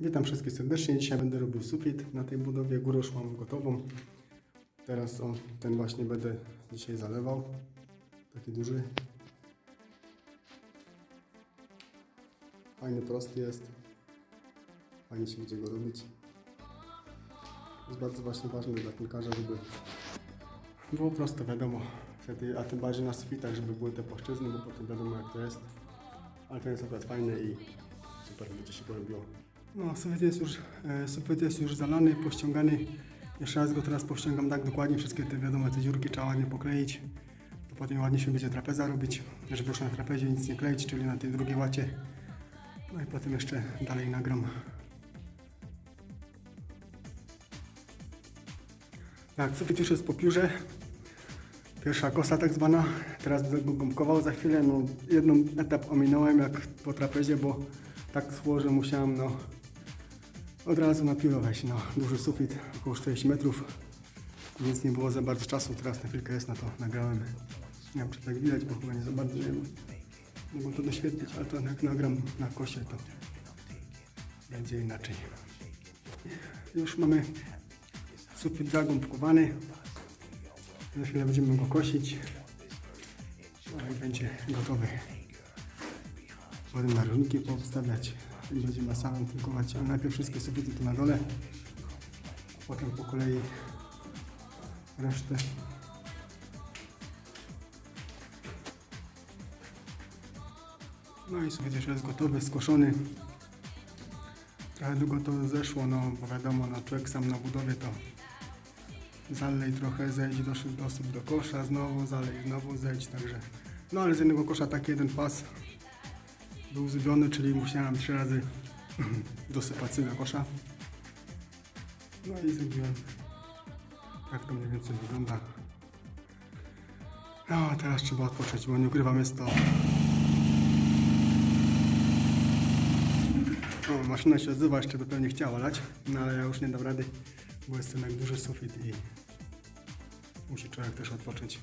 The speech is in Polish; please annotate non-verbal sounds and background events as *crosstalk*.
Witam wszystkich serdecznie. Dzisiaj będę robił sufit na tej budowie. Górę już mam gotową. Teraz o, ten właśnie będę dzisiaj zalewał. Taki duży. Fajny, prosty jest. Fajnie się będzie go robić. Jest bardzo właśnie ważne dla piłkarza, żeby było prosto, wiadomo. Wtedy, a tym bardziej na sufitach, żeby były te płaszczyzny, bo potem wiadomo jak to jest. Ale to jest akurat fajne i super będzie się porobiło. No, sufit jest już, e, sufit jest już zalany, pościągany. Jeszcze raz go teraz pościągam tak dokładnie, wszystkie te wiadomo, te dziurki trzeba ładnie pokleić. To potem ładnie się będzie trapeza robić, żeby już na trapezie nic nie kleić, czyli na tej drugiej łacie. No i potem jeszcze dalej nagram. Tak, sufit już jest po piórze. Pierwsza kosa tak zwana. Teraz będę go gumkował za chwilę. No, jedną etap ominąłem jak po trapezie, bo tak szło, że musiałem no, od razu na pióro wejść. No, duży sufit, około 40 metrów, więc nie było za bardzo czasu. Teraz na chwilkę jest na to nagrałem. Nie wiem, czy tak widać, bo chyba nie za bardzo nie wiem. To doświetlić, ale to jak nagram na kosie, to będzie inaczej. Już mamy sufit zagąbkowany. Za chwilę będziemy go kosić. No i będzie gotowy. Potem narożniki poobstawiać i będziemy samym tynkować. Ale najpierw wszystkie sufity tu na dole, potem po kolei resztę. No i sufit już jest gotowy, skoszony. Trochę długo to zeszło, no bo wiadomo, no człowiek sam na budowie to zalej trochę, zejdź dosyć dosyć do kosza, znowu zalej, znowu zejdź, także no ale z jednego kosza taki jeden pas był zrobiony, czyli musiałem trzy razy *clears throat* dosypać do kosza. No i zrobiłem. Tak to mniej więcej wygląda. No, teraz trzeba odpocząć, bo nie ukrywam, jest to... O, maszyna się odzywa, jeszcze by pewnie chciała lać, no ale ja już nie dam rady, bo jestem jak duży sufit i musi człowiek też odpocząć.